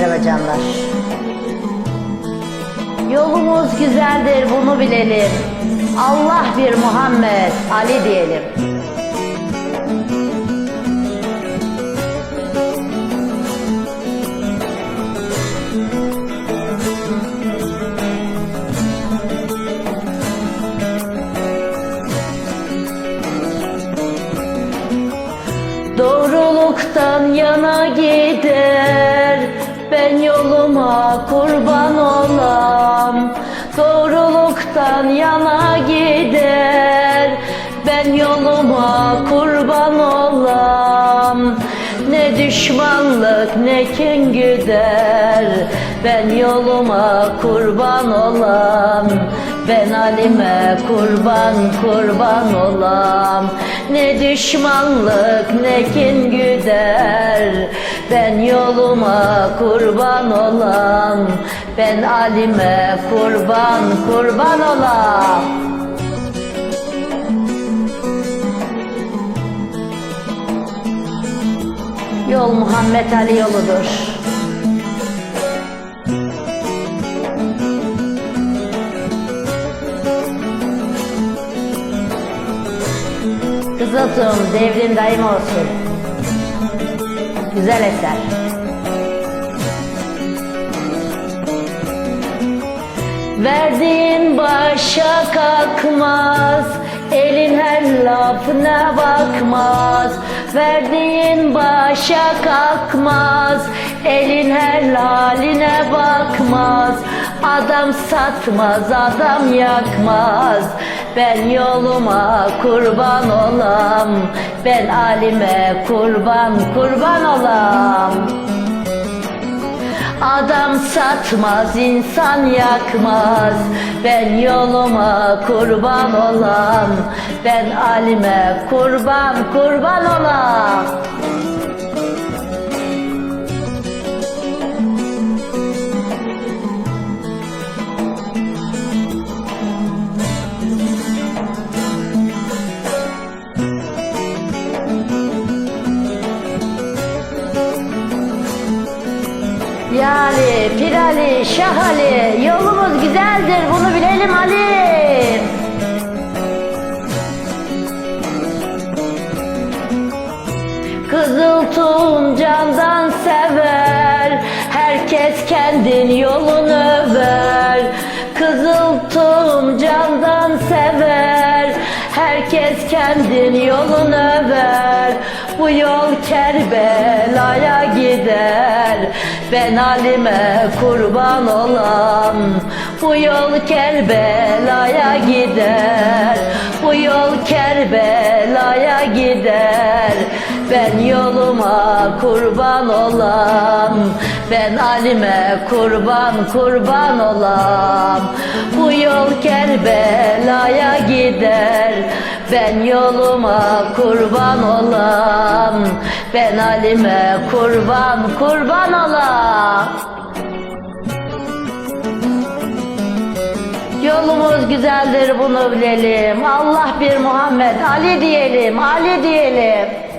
Merhaba canlar. Yolumuz güzeldir bunu bilelim. Allah bir Muhammed Ali diyelim. Doğruluktan yana gider yoluma kurban olam. Doğruluktan yana gider. Ben yoluma kurban olam. Ne düşmanlık ne kin güder Ben yoluma kurban olam. Ben Ali'me kurban kurban olam. Ne düşmanlık ne kin güder Ben yoluma kurban olam Ben Ali'me kurban kurban olam Yol Muhammed Ali yoludur. Kızıltım devrin daim olsun. Güzel eser. Verdiğin başa kalkmaz Elin her lafına bakmaz Verdiğin başa kalkmaz Elin her haline bakmaz Adam satmaz, adam yakmaz. Ben yoluma kurban olam. Ben alime kurban, kurban olam. Adam satmaz, insan yakmaz. Ben yoluma kurban olam. Ben alime kurban, kurban olam Yani Pirali, Şahali Yolumuz güzeldir bunu bilelim Ali. Kızıl candan sever Herkes kendin yolunu över. Kızıl candan sever Herkes kendin yolunu över. Bu yol Kerbela'ya Ben Ali'me kurban olam Bu yol Kerbela'ya gider. Bu yol Kerbela'ya gider. Ben yoluma kurban olam Ben Ali'me kurban kurban olam Bu yol Kerbela'ya gider. Ben yoluma kurban olam Ben Ali'me kurban kurban olam Yolumuz güzeldir bunu bilelim. Allah bir Muhammed Ali diyelim, Ali diyelim.